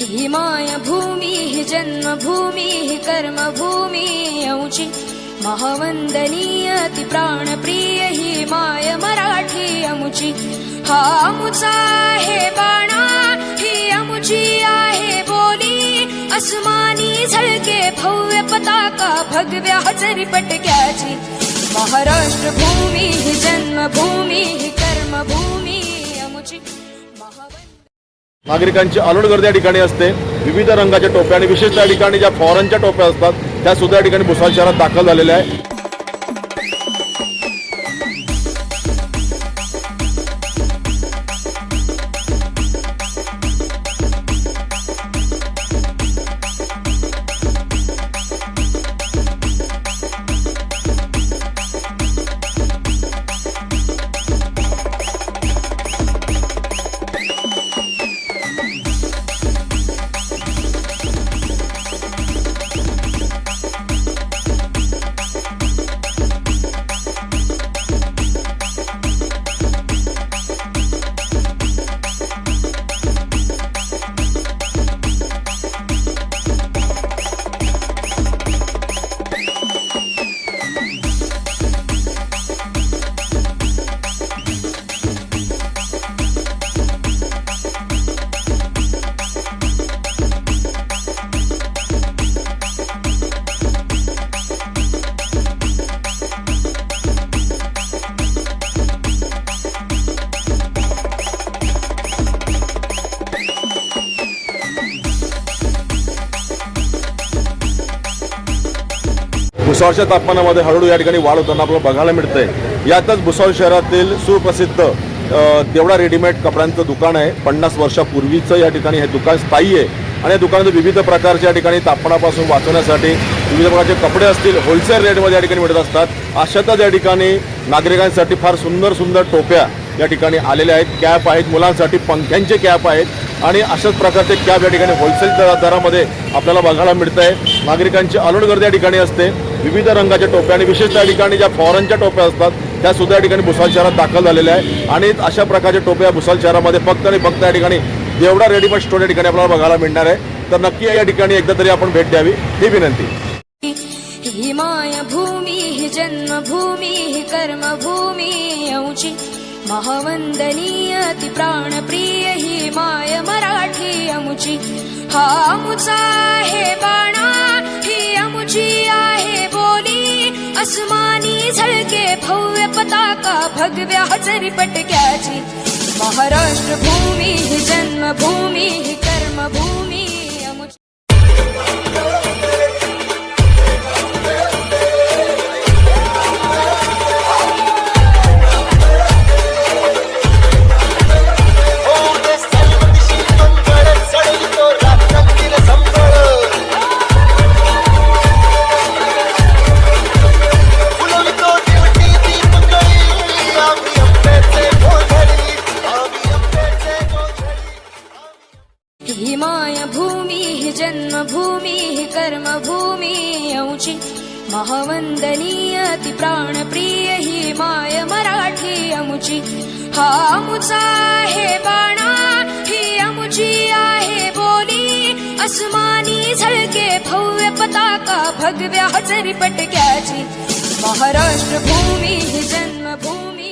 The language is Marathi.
ही माय हि ही जन्मभूमी ही कर्मभूमी औची महावंदनीय ती प्राणप्रिय ही माय मराठी अमुची हा अमुचा आहे बाणा ही अमुची आहे बोली अस्मानी झळके भव्य पताका भगव्या हजरी पटक्याची. महाराष्ट्र भूमी ही जन्मभूमी ही कर्मभूमी अमुची नागरिकांची अलोट गर्दी या ठिकाणी असते. विविध रंगाच्या टोप्या आणि विशेषतः त्या ठिकाणी ज्या फॉरनच्या टोप्या असतात त्या सुद्धा या ठिकाणी भुसावळ शहरात दाखल झालेल्या आहे भुसावळच्या तापमानामध्ये हळूहळू या ठिकाणी वाढ होताना आपल्याला बघायला मिळतंय. यातच भुसावळ शहरातील सुप्रसिद्ध तेवढा देवडा रेडीमेड कपड्यांचं दुकान आहे. पन्नास वर्षापूर्वीचं या ठिकाणी हे दुकान स्थायी आहे. आणि या दुकानात विविध प्रकारच्या या ठिकाणी तापमानापासून वाचवण्यासाठी विविध प्रकारचे कपडे असतील होलसेल रेटमध्ये या ठिकाणी मिळत असतात. अशातच या ठिकाणी नागरिकांसाठी फार सुंदर सुंदर टोप्या या ठिकाणी आलेल्या आहेत. कॅप आहेत मुलांसाठी पंख्यांचे कॅप आहेत. आणि अशाच प्रकारचे कॅप या ठिकाणी होलसेल दरा- दरामध्ये आपल्याला बघायला मिळत आहे नागरिकांची अलोट गर्दी या ठिकाणी असते. विविध रंगाच्या टोप्या आणि विशेष त्या ठिकाणी ज्या फॉरनच्या टोप्या असतात त्या सुद्धा या ठिकाणी भुसाल शहरात दाखल झालेल्या आहे आणि अशा प्रकारच्या टोप्या भुसाल शहरामध्ये फक्त आणि फक्त या ठिकाणी देवडा रेडीमेड स्टोर या ठिकाणी आपल्याला बघायला मिळणार आहे. तर नक्की या ठिकाणी एकदा तरी आपण भेट द्यावी. ही विनंती. ही माय भूमी ही जन्मभूमी ही कर्मभूमी महावंदनीय ती प्राणप्रिय ही माय मराठी अमुची हा अमुचा आहे बाणा ही अमुची आहे बोली. अस्मानी झळके भव्य पताका भगव्या हजरी पटक्याची. महाराष्ट्र भूमी ही जन्मभूमी ही माय भूमी जन्मभूमी ही कर्मभूमी औची महावंदनीय ती प्राणप्रिय ही माय मराठी अमुची। हा अमुचा आहे बाणा ही अमुची बोली। अस्मानी झळके भव्य पताका भगव्या हजरी पटक्याची। महाराष्ट्र भूमी ही जन्मभूमी